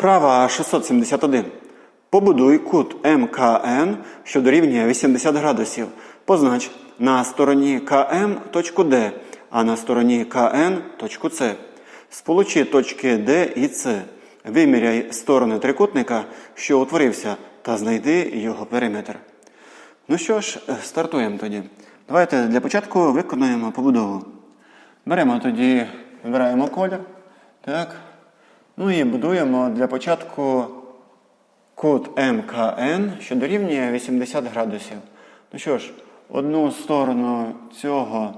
Вправа 671. Побудуй кут МКН, що дорівнює 80 градусів. Познач на стороні КМ точку Д, а на стороні КН точку С. Сполучи точки Д і С. Виміряй сторони трикутника, що утворився, та знайди його периметр. Ну що ж, стартуємо тоді. Давайте для початку виконуємо побудову. Беремо тоді, вибираємо колір. Так. Ну і будуємо для початку кут МКН, що дорівнює 80 градусів. Ну що ж, одну сторону цього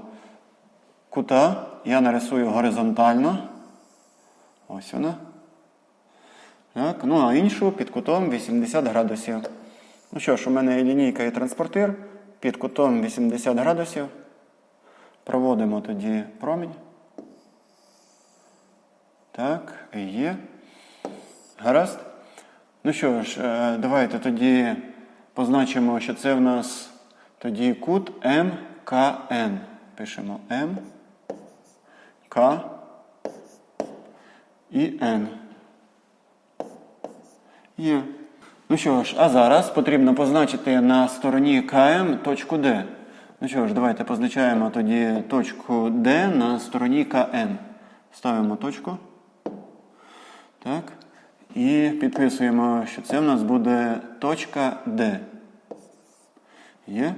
кута я нарисую горизонтально. Ось вона. Так, ну а іншу під кутом 80 градусів. Ну що ж, у мене є лінійка і транспортир під кутом 80 градусів. Проводимо тоді промінь. Так, є. Гаразд. Ну що ж, е, давайте тоді позначимо, що це в нас тоді кут МКН. Пишемо М, К і Н. Є. Ну що ж, а зараз потрібно позначити на стороні КМ точку Д. Ну що ж, давайте позначаємо тоді точку Д на стороні КН. Ставимо точку. Так. І підписуємо, що це в нас буде точка Д. Є.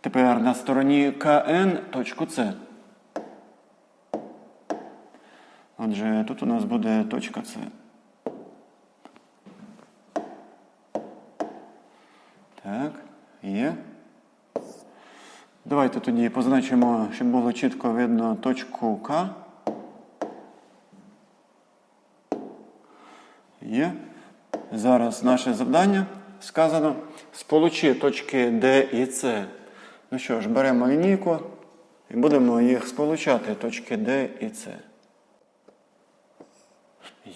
Тепер на стороні КН точку С. Отже, тут у нас буде точка С. Так, є. Давайте тоді позначимо, щоб було чітко видно точку К. Є. Зараз наше завдання сказано. Сполучи точки Д і С. Ну що ж, беремо лінійку і будемо їх сполучати, точки Д і С.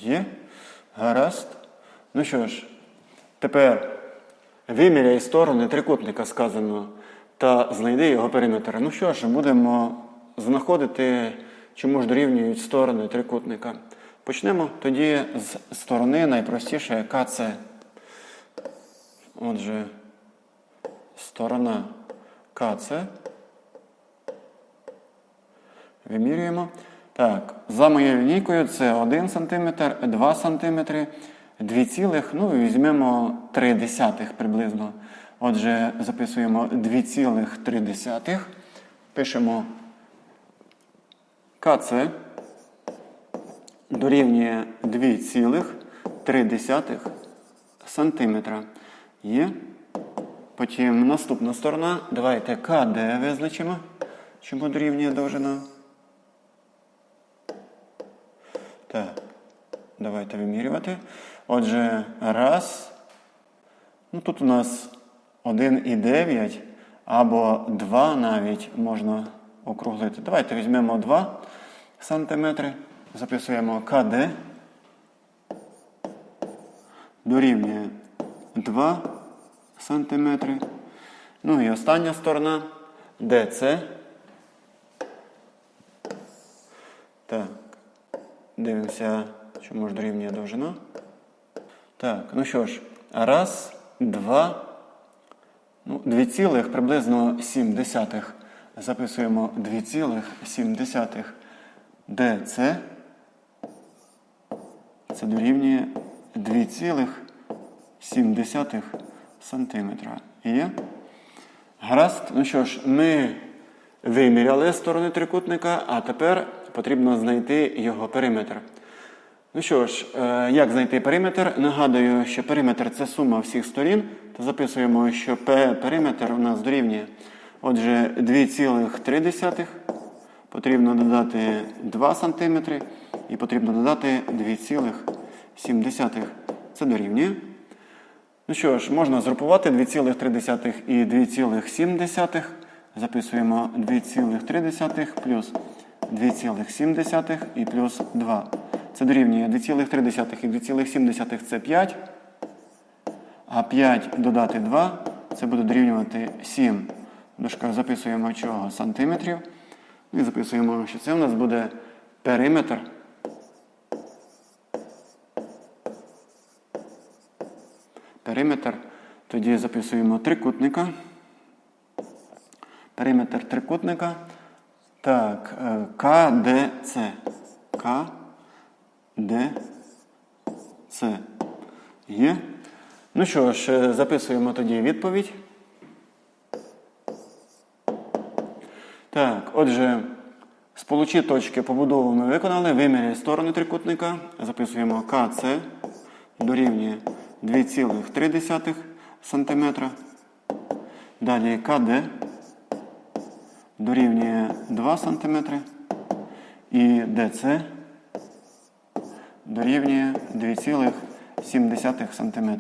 Є. Гаразд. Ну що ж, тепер виміряй сторони трикутника сказано та знайди його периметр. Ну що ж, будемо знаходити, чому ж дорівнюють сторони трикутника. Почнемо тоді з сторони найпростіше КЦ. Отже, сторона КЦ. Вимірюємо. Так, за моєю лінійкою це 1 см, 2 см, 2 цілих, ну і візьмемо 3 десятих приблизно. Отже, записуємо 2,3. Пишемо КЦ дорівнює 2,3 сантиметра. Є. Потім наступна сторона. Давайте КД визначимо. Чому дорівнює довжина? Так. Давайте вимірювати. Отже, раз. Ну тут у нас 1,9 або 2 навіть можна округлити. Давайте візьмемо 2 сантиметри. Записуємо КД. Дорівнює 2 сантиметри. Ну і остання сторона ДЦ. Так. Дивимося, чому ж дорівнює довжина. Так, ну що ж, раз, два, ну, 2 цілих приблизно 7 десятих. Записуємо 2,7 ДЦ. Це дорівнює 2,7 сантиметра. Є? Гаразд. Ну що ж, ми виміряли сторони трикутника, а тепер потрібно знайти його периметр. Ну що ж, е, як знайти периметр? Нагадую, що периметр це сума всіх сторін. То записуємо, що периметр у нас дорівнює. Отже, 2,3 потрібно додати 2 см і потрібно додати 2,7. Це дорівнює. Ну що ж, можна згрупувати 2,3 і 2,7. Записуємо 2,3 плюс 2,7 і плюс 2. Це дорівнює 2,3 і 2,7 це 5. А 5 додати 2 це буде дорівнювати 7. В дужках записуємо чого? Сантиметрів. І записуємо, що це у нас буде периметр периметр. Тоді записуємо трикутника. Периметр трикутника. Так, е, КДЦ. КДЦ. Є. Ну що ж, е, записуємо тоді відповідь. Так, отже, сполучі точки побудову ми виконали. Виміряй сторони трикутника. Записуємо КЦ дорівнює 2,3 см. Далі КД дорівнює 2 см. І ДЦ дорівнює 2,7 см.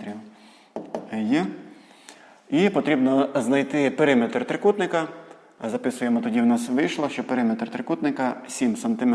Є. І потрібно знайти периметр трикутника. Записуємо тоді, в нас вийшло, що периметр трикутника 7 см.